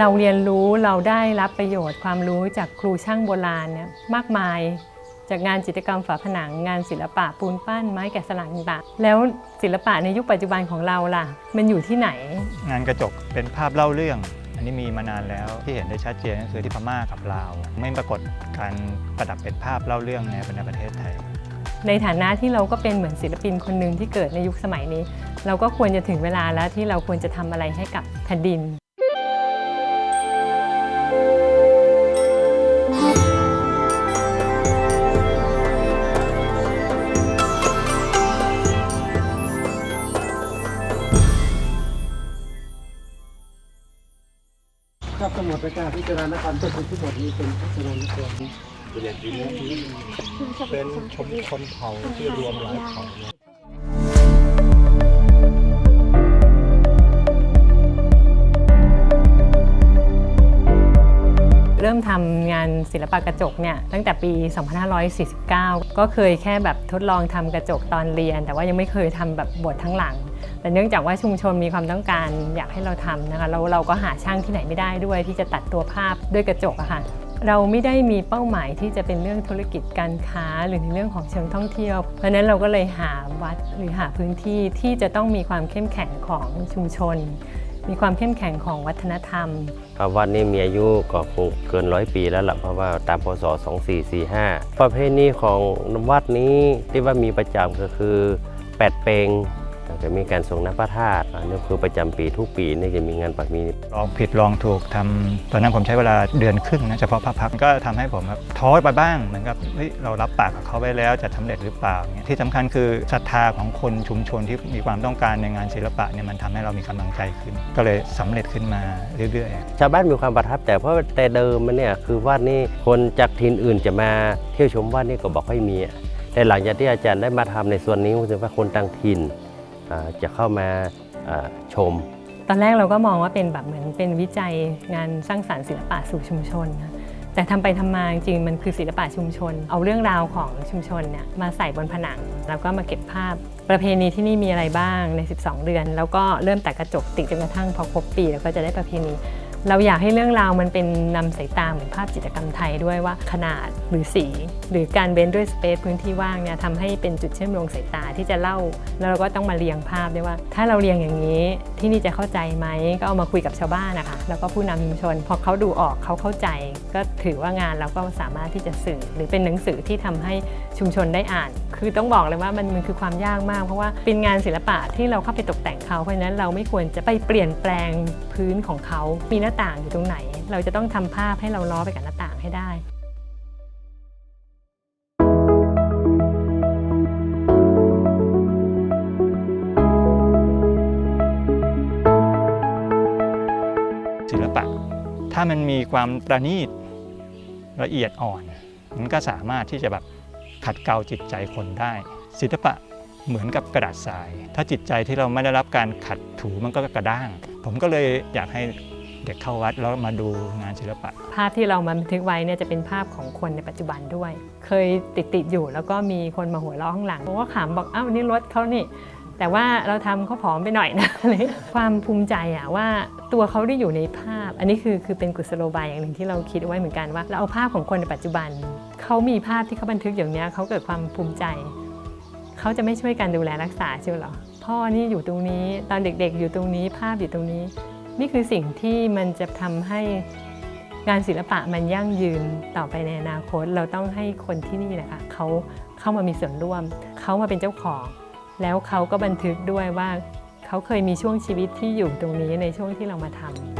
เราเรียนรู้เราได้รับประโยชน์ความรู้จากครูช่างโบราณเนี่ยมากมาย จากงานจิตรกรรมฝาผนัง งานศิลปะปูนปั้นไม้แกะสลักต่างๆแล้วศิลปะในยุคปัจจุบันของเราล่ะ มันอยู่ที่ไหน งานกระจกเป็นภาพเล่าเรื่อง อันนี้มีมานานแล้วที่เห็นได้ชัดเจนก็คือที่พม่ากับลาว ไม่ปรากฏการประดับเป็นภาพเล่าเรื่องในประเทศไทย ในฐานะที่เราก็เป็นเหมือนศิลปินคนหนึ่งที่เกิดในยุคสมัยนี้ เราก็ควรจะถึงเวลาแล้วที่เราควรจะทำอะไรให้กับแผ่นดิน ครับกำหนดในการพิจารณาการก็คือทั้งหมดนี้เป็นพัฒนานครเป็นชมชนเผ่าที่รวมหลายเผ่าเริ่มทำงานศิลปะกระจกเนี่ยตั้งแต่ปี 2549 ก็เคยแค่แบบทดลองทำกระจกตอนเรียน แต่ว่ายังไม่เคยทำแบบบททั้งหลัง แต่เนื่องจากว่าชุมชนมีความต้องการอยากให้เราทำนะคะเราเราก็หาช่างที่ไหนไม่ได้ด้วย ที่จะตัดตัวภาพด้วยกระจกอะค่ะเราไม่ได้มีเป้าหมายที่จะเป็นเรื่องธุรกิจการค้าหรือในเรื่องของเชิงท่องเที่ยว เพราะฉะนั้นเราก็เลยหาวัดหรือหาพื้นที่ที่จะต้องมีความเข้มแข็งของชุมชน มีความเข้มแข็งของวัฒนธรรมครับวัดนี้มีอายุก็คงเกินร้อยปีแล้วล่ะเพราะว่าตามพศ 2445 ประเพณีของวัดนี้ที่ว่ามีประจำก็คือแปดเปง จะมีการส่งน้ำพระธาตุอันนี้คือประจำปีทุกปีนี่จะมีงานประเพณีลองผิดลองถูกทำตอนนั้นผมใช้เวลาเดือนครึ่งนะเฉพาะพระพักตร์ก็ทำให้ผมแบบท้อไปบ้างเหมือนกับเฮ้ยเรารับปากกับเขาไว้แล้วจะสำเร็จหรือเปล่าเนี่ยที่สำคัญคือศรัทธาของคนชุมชนที่มีความต้องการในงานศิลปะเนี่ยมันทำให้เรามีกำลังใจขึ้น ก็เลยสำเร็จขึ้นมาเรื่อยๆชาวบ้านมีความประทับแต่เพราะแต่เดิมมันเนี่ยคือวัดนี้คนจากถิ่นอื่นจะมาเที่ยวชมวัดนี่ก็บอกให้มีอะแต่หลังจากที่อาจารย์ได้มาทำในส่วนนี้รู้สึกว่าคนต่างถิ่นอ่า จะเข้ามาชม ตอนแรกเราก็มองว่าเป็นแบบเหมือนเป็นวิจัยงานสร้างสรรค์ศิลปะสู่ชุมชนนะแต่ทำไปทำมาจริงมันคือศิลปะชุมชน เอาเรื่องราวของชุมชนเนี่ยมาใส่บนผนัง แล้วก็มาเก็บภาพ ประเพณีที่นี่มีอะไรบ้างใน 12 เดือน แล้วก็เริ่มแต่กระจกติดจนกระทั่งพอครบปีเราก็จะได้ประเพณี เราอยากให้เรื่องราวมันเป็นนำสายตาเหมือนภาพจิตรกรรมไทยด้วยว่าขนาดหรือสี หรือการเว้นด้วยสเปซพื้นที่ว่างเนี่ยทำให้เป็นจุดเชื่อมโยงสายตาที่จะเล่า แล้วเราก็ต้องมาเรียงภาพด้วยว่า ถ้าเราเรียงอย่างนี้ที่นี่จะเข้าใจไหมก็เอามาคุยกับชาวบ้านนะคะ แล้วก็ผู้นำชุมชนพอเขาดูออกเขาเข้าใจ ก็ถือว่างานเราก็สามารถที่จะสื่อ หรือเป็นหนังสือที่ทำให้ชุมชนได้อ่าน คือต้องบอกเลยว่ามันมันคือความยากมาก เพราะว่าเป็นงานศิลปะที่เราเข้าไปตกแต่งเขาเพราะฉะนั้นเราไม่ควรจะไปเปลี่ยนแปลงพื้นของเขามีหน้าต่างอยู่ตรงไหน เราจะต้องทำภาพให้เราล้อไปกับหน้าต่างให้ได้ศิลปะ ถ้ามันมีความประณีตละเอียดอ่อน มันก็สามารถที่จะแบบขัดเกลาจิตใจคนได้ ศิลปะเหมือนกับกระดาษทราย ถ้าจิตใจที่เราไม่ได้รับการขัดถูมันก็กระด้าง ผมก็เลยอยากให้ เด็กเข้าวัดแล้วมาดูงานศิลปะ ภาพที่เรามาบันทึกไว้เนี่ยจะเป็นภาพของคนในปัจจุบันด้วย เคยติดติดอยู่แล้วก็มีคนมาหัวเราะข้างหลังบอกว่าขำบอกอ้าวนี่รถเขานี่ แต่ว่าเราทำเขาผอมไปหน่อยนะความภูมิใจอะว่าตัวเขาได้อยู่ในภาพ อันนี้คือคือเป็นกุศโลบายอย่างหนึ่งที่เราคิดเอาไว้เหมือนกันว่าเราเอาภาพของคนในปัจจุบันเขามีภาพที่เขาบันทึกอย่างนี้เขาเกิดความภูมิใจเขาจะไม่ช่วยกันดูแลรักษาใช่หรอพ่อนี่อยู่ตรงนี้ ตอนเด็กๆ อยู่ตรงนี้ภาพอยู่ตรงนี้ นี่คือสิ่งที่มันจะทำให้งานศิลปะมันยั่งยืนต่อไปในอนาคต เราต้องให้คนที่นี่แหละค่ะเขาเข้ามามีส่วนร่วม เขามาเป็นเจ้าของ แล้วเขาก็บันทึกด้วยว่า เขาเคยมีช่วงชีวิตที่อยู่ตรงนี้ในช่วงที่เรามาทำ